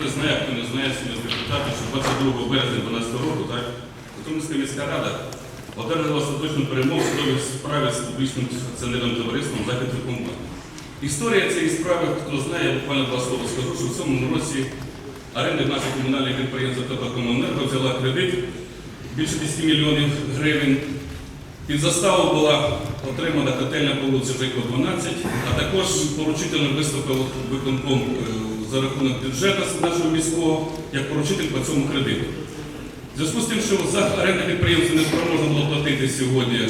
хтось знає, хто не знає, сьогодні з депутатів, що 22 березня 2012 року, так, Житомирська міська рада одержала остаточну перемогу в судовій справі з публічним акціонерним товариством «Захід Виконком». Історія цієї справи, хто знає, я буквально два слова скажу, що в цьому році оренда наше комунальне підприємство «Теплокомуненерго» взяла кредит більше 10 мільйонів гривень. Під заставу була отримана котельня по вулиці Жайко 12, а також поручительно виступив виконком е, за рахунок бюджету нашого міського як поручитель по цьому кредиту. В зв'язку з тим, що за оренда підприємства не спроможно було платити сьогодні е,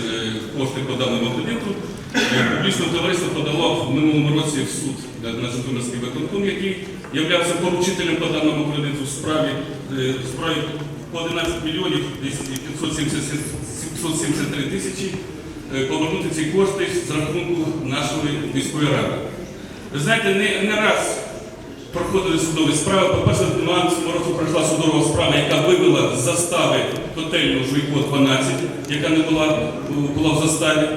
кошти по даному кредиту, е, публічне товариство подало в минулому році в суд на Житомирський виконком, який являвся поручителем по даному кредиту в справі, е, в справі по 11 мільйонів 573 тисячі е, повернути ці кошти з рахунку нашої міської ради. Ви знаєте, не, не раз проходили судові справи. По-перше, в 12 році пройшла судова справа, яка вивела з застави котельну Жуйко 12, яка не була, була в заставі.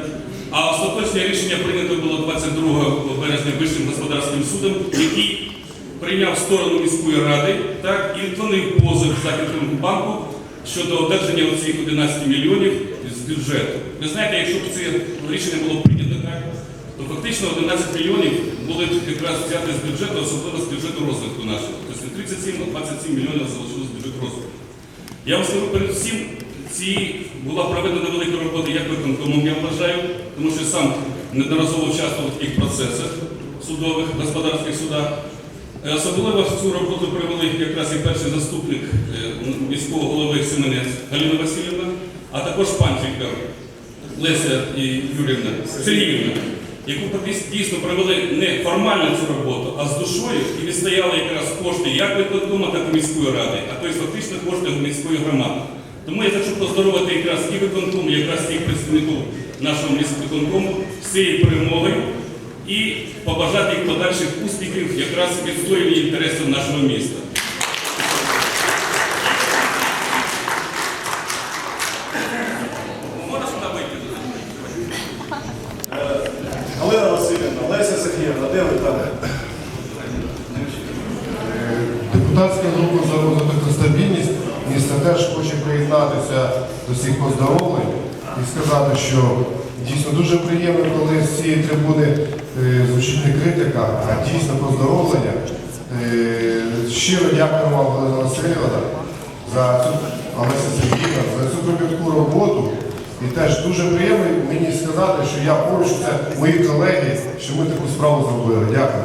А остаточне рішення прийнято було 22 березня Вищим господарським судом, який прийняв сторону міської ради так, і відклонив позов Західному банку щодо одержання оцих 11 мільйонів з бюджету. Ви знаєте, якщо б це рішення було прийнято так, то фактично 11 мільйонів були якраз взяти з бюджету, особливо з бюджету розвитку нашого. Тобто 37-27 мільйонів залишилось з бюджету розвитку. Я вам скажу перед всім, ці була проведена велика робота як виконкомом, я вважаю, тому що сам неодноразово участвував в таких процесах судових, господарських судах. Е, Особливо цю роботу провели якраз і перший заступник е, міського голови Семенець Галина Васильівна, а також Панченка Леся і Юрівна Сергіївна, яку дійсно провели не формально цю роботу, а з душою і відстояли якраз кошти як виконкому, так і міської ради, а тобто фактично кошти міської громади. Тому я хочу поздоровити якраз і виконкому, якраз тих представників нашого міськвиконкому з цією перемогою і побажати їх подальших успіхів якраз в відстоюванні інтересів нашого міста. Можна сюди вийти? Галина Васильівна, Де ви там? Депутатська група за розвиток та стабільність міста теж хоче приєднатися до всіх поздоровлень і сказати, що дійсно дуже приємно, коли з цієї трибуни е, звучить не критика, а дійсно поздоровлення. Е, Щиро дякую вам, Галина Васильівна, за цю Олеся Сергіївна, за цю кропітку роботу. І теж дуже приємно мені сказати, що я поруч, це мої колеги, що ми таку справу зробили. Дякую.